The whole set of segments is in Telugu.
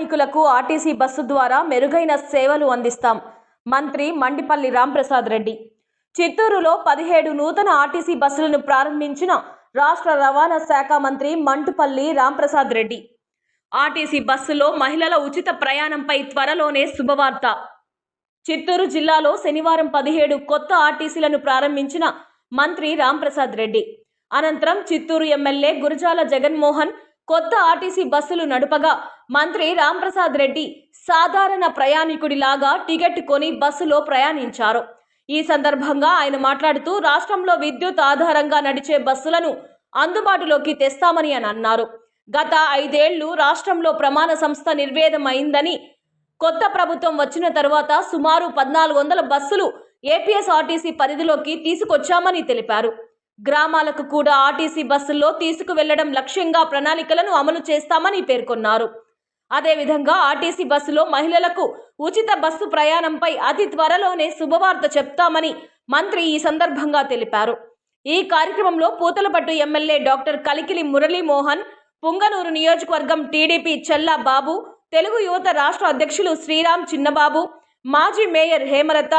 ప్రయాణికులకు ఆర్టీసీ బస్సు ద్వారా మెరుగైన సేవలు అందిస్తాం. మంత్రి మండిపల్లి రాంప్రసాద్ రెడ్డి. చిత్తూరులో పదిహేడు నూతన ఆర్టీసీ బస్సులను ప్రారంభించిన రాష్ట్ర రవాణా శాఖ మంత్రి మంటుపల్లి రాంప్రసాద్ రెడ్డి. ఆర్టీసీ బస్సులో మహిళల ఉచిత ప్రయాణంపై త్వరలోనే శుభవార్త. చిత్తూరు జిల్లాలో శనివారం పదిహేడు కొత్త ఆర్టీసీలను ప్రారంభించిన మంత్రి రాంప్రసాద్ రెడ్డి. అనంతరం చిత్తూరు ఎమ్మెల్యే గురజాల జగన్మోహన్ కొత్త ఆర్టీసీ బస్సులు నడుపగా మంత్రి రాంప్రసాద్ రెడ్డి సాధారణ ప్రయాణికుడిలాగా టికెట్ కొని బస్సులో ప్రయాణించారు. ఈ సందర్భంగా ఆయన మాట్లాడుతూ రాష్ట్రంలో విద్యుత్ ఆధారంగా నడిచే బస్సులను అందుబాటులోకి తెస్తామని అని అన్నారు. గత ఐదేళ్ళు రాష్ట్రంలో ప్రమాణ సంస్థ నిర్వేదమైందని కొత్త ప్రభుత్వం వచ్చిన తరువాత సుమారు పద్నాలుగు వందల బస్సులు ఏపీఎస్ఆర్టీసీ పరిధిలోకి తీసుకొచ్చామని తెలిపారు. గ్రామాలకు కూడా ఆర్టీసీ బస్సుల్లో తీసుకువెళ్ళడం లక్ష్యంగా ప్రణాళికలను అమలు చేస్తామని పేర్కొన్నారు. అదేవిధంగా ఆర్టీసీ బస్సులో మహిళలకు ఉచిత బస్సు ప్రయాణంపై అతి త్వరలోనే శుభవార్త చెప్తామని మంత్రి ఈ సందర్భంగా తెలిపారు. ఈ కార్యక్రమంలో పూతలపట్టు ఎమ్మెల్యే డాక్టర్ కలికిలి మురళీమోహన్ పుంగనూరు నియోజకవర్గం టీడీపీ చెల్లా బాబు తెలుగు యువత రాష్ట్ర అధ్యక్షులు శ్రీరామ్ చిన్నబాబు మాజీ మేయర్ హేమలత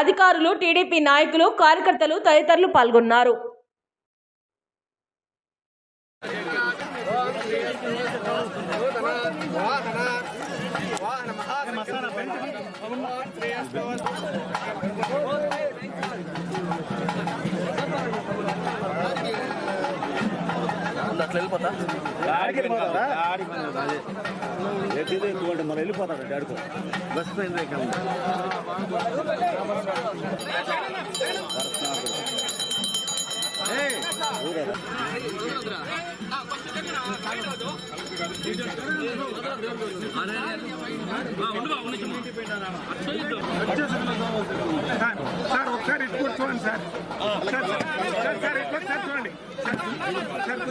అధికారులు టీడీపీ నాయకులు కార్యకర్తలు తదితరులు పాల్గొన్నారు. అట్లా వెళ్ళిపోతా ఆడికి వెళ్ళిపోతాడా ఎక్కడ ఎక్కువ వెళ్ళిపోతాడు డాడీకో బస్ పైన సార్ సార్ ఒకసారి ఇటు కూర్చోండి సార్. సార్ సార్ సార్ ఇట్లా సార్ చూడండి. సార్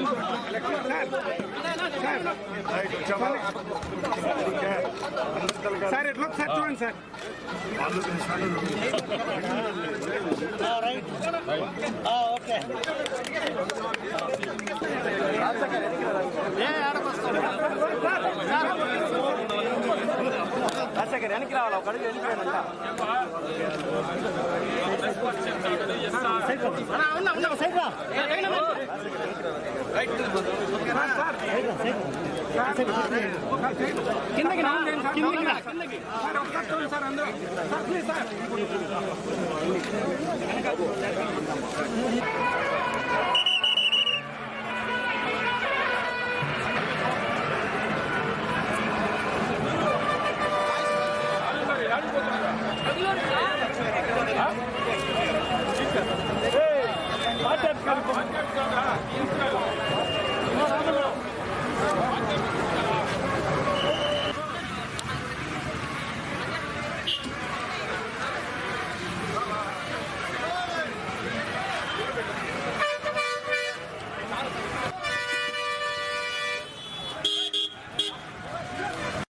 సార్ కూర్చోండి సార్ సార్ ఇట్లా సార్ చూడండి సార్ వెనక్కి రావాలి. ఒక అడుగు వెళ్ళిపోయానంట కిందకి రా కిందకి రా. సార్ ఒకసారి చూడండి సార్ అందరూ సార్ ప్లీజ్ సార్